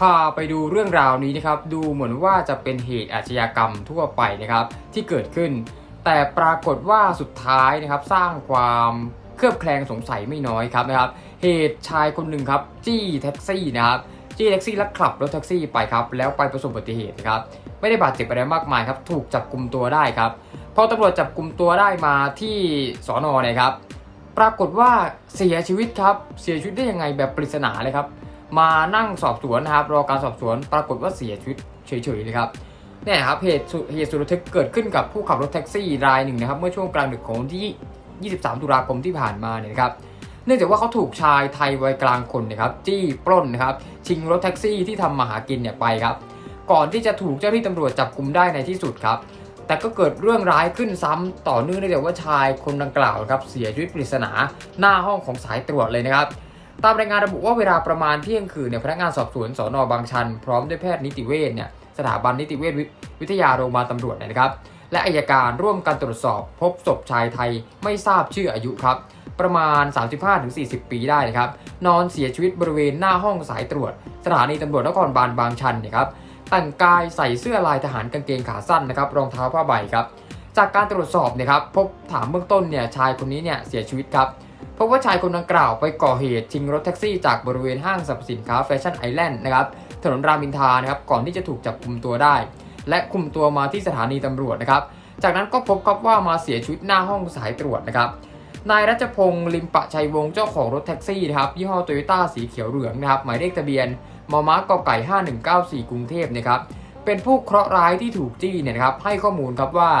พาไปดูเรื่องราวนี้นะครับ ดูเหมือนว่าจะเป็นเหตุอาชญากรรมทั่วไปนะครับ ที่เกิดขึ้น แต่ปรากฏว่าสุดท้ายนะครับ สร้างความเคลือบแคลงสงสัยไม่น้อยครับนะครับ เหตุชายคนหนึ่งครับจี้แท็กซี่นะครับจี้แท็กซี่แล้วขับรถแท็กซี่ไปครับ แล้วไปประสบอุบัติเหตุนะครับ ไม่ได้บาดเจ็บอะไรมากมายครับ ถูกจับกลุ่มตัวได้ครับพอตำรวจจับกลุ่มตัวได้มาที่สอนอเนี่ยครับ ปรากฏว่าเสียชีวิตครับ เสียชีวิตได้ยังไงแบบปริศนาเลยครับ มานั่งสอบสวนนะครับรอการสอบสวนปรากฏว่าเสียชีวิตเฉยๆเลยครับเนี่ยครับเหตุสุเหตุสุดระทึกเกิดขึ้นกับผู้ขับรถแท็กซี่รายหนึ่งนะครับ เมื่อช่วงกลางดึกของวันที่ 23 ตุลาคมที่ผ่านมาเนี่ยครับเนื่องจากว่าเขาถูกชายไทยวัยกลางคนนะครับจี้ปล้นนะครับชิงรถแท็กซี่ที่ทำมาหากินเนี่ยไปครับ ก่อนที่จะถูกเจ้าหน้าที่ตำรวจจับกลุ่มได้ในที่สุดครับ แต่ก็เกิดเรื่องร้ายขึ้นซ้ำต่อเนื่องเนื่องจากว่าชายคนดังกล่าวครับเสียชีวิตปริศนาหน้าห้องของสายตรวจเลยนะครับ ตามรายงานระบุว่าเวลาประมาณเที่ยงคืนเนี่ยพนักงานสอบสวนสอนอบางชัน พร้อมด้วยแพทย์นิติเวชเนี่ยสถาบันนิติเวชวิทยาโรงพยาบาลตำรวจนนะครับ และอายการร่วมกันตรวจสอบ พบศพชายไทยไม่ทราบชื่ออายุครับ ประมาณ 35-40 ปีได้นะครับ นอนเสียชีวิตบริเวณหน้าห้องสายตรวจ สถานีตำรวจนครบาลบางชันนะครับแต่งกายใส่เสื้อลายทหารกางเกงขาสั้นนะครับรองเท้าผ้าใบครับจากการตรวจสอบเนะครับพบถามเบื้องต้นเนี่ยชายคนนี้เนี่ยเสียชีวิตครับ พบว่าชายคนดังกล่าวไปก่อเหตุชิงรถแท็กซี่จากบริเวณห้างสรรพสินค้าแฟชั่นไอแลนด์นะครับถนนรามอินทรานะครับก่อนที่จะถูกจับกลุ่มตัวได้ และคุมตัวมาที่สถานีตำรวจนะครับจากนั้นก็พบครับว่ามาเสียชีวิตหน้าห้องสายตรวจนะครับนายรัชพงศ์ลิมปะชัยวงศ์เจ้าของรถแท็กซี่นะครับยี่ห้อโตโยต้าสีเขียวเหลืองนะครับหมายเลขทะเบียนมมกไก่ 5194 กรุงเทพนะครับเป็นผู้เคราะห์ร้ายที่ถูกจี้เนี่ยนะครับให้ข้อมูลครับว่า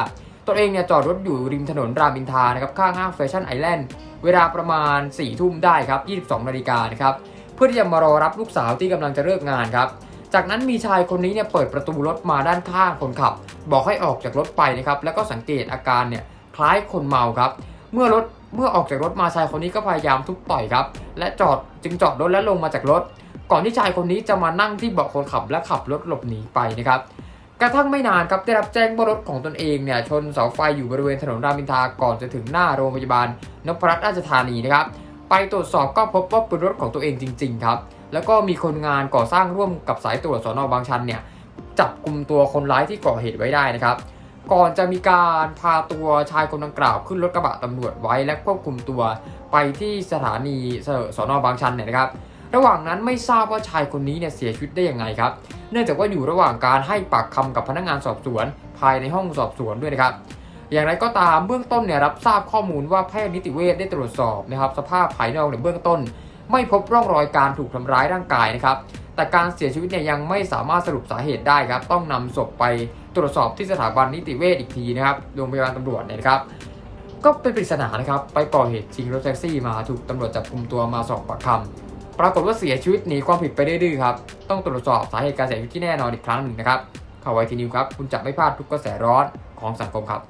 ตนเองเนี่ยจอดรถอยู่ริมถนนรามอินทานะครับข้างห้างแฟชั่นไอแลนด์เวลาประมาณ4ทุ่มได้ครับ 22 นาฬิกานะครับ เพื่อที่จะมารอรับลูกสาวที่กำลังจะเลิกงานครับ จากนั้นมีชายคนนี้เนี่ยเปิดประตูรถมาด้านข้างคนขับ บอกให้ออกจากรถไปนะครับ แล้วก็สังเกตอาการเนี่ยคล้ายคนเมาครับ เมื่อรถเมื่อออกจากรถมาชายคนนี้ก็พยายามทุบต่อยครับ และจอดจึงจอดรถและลงมาจากรถ ก่อนที่ชายคนนี้จะมานั่งที่เบาะคนขับและขับรถหลบหนีไปนะครับ กระทั่งไม่นานครับได้รับแจ้งว่ารถของตนเองเนี่ยชนเสาไฟอยู่บริเวณถนนรามอินทราก่อนจะถึงหน้าโรงพยาบาลนพรัตน์ราชธานีนะครับไปตรวจสอบก็พบว่าเป็นรถของตัวเองจริง ๆ ครับ แล้วก็มีคนงานก่อสร้างร่วมกับสายตรวจสอนอบางชันเนี่ยจับกลุ่มตัวคนร้ายที่ก่อเหตุไว้ได้นะครับ ก่อนจะมีการพาตัวชายคนดังกล่าวขึ้นรถกระบะตำรวจไว้และควบคุมตัวไปที่สถานีสอนอบางชันเนี่ยนะครับ ระหว่างนั้นไม่ทราบว่าชายคนนี้เนี่ยเสียชีวิตได้ยังไงครับ เนื่องจากว่าอยู่ระหว่างการให้ปากคำกับพนักงานสอบสวน ภายในห้องสอบสวนด้วยนะครับ อย่างไรก็ตามเบื้องต้นเนี่ยรับทราบข้อมูลว่าแพทย์นิติเวชได้ตรวจสอบนะครับสภาพภายนอกในเบื้องต้น ไม่พบร่องรอยการถูกทำร้ายร่างกายนะครับแต่การเสียชีวิตเนี่ยยังไม่สามารถสรุปสาเหตุได้ครับต้องนำศพไปตรวจสอบที่สถาบันนิติเวชอีกทีนะครับโรงพยาบาลตำรวจเนี่ยนะครับก็เป็นปริศนานะครับ ไปก่อเหตุชิงรถแท็กซี่มาถูกตำรวจจับกุมตัวมาสอบปากคำ ปรากฏว่าเสียชีวิตหนีความผิดไปได้ดื้อครับ ต้องตรวจสอบสาเหตุการเสียชีวิตที่แน่นอนอีกครั้งหนึ่งนะครับข่าวไวทีนิวครับ คุณจะไม่พลาดทุกกระแสร้อนของสังคมครับ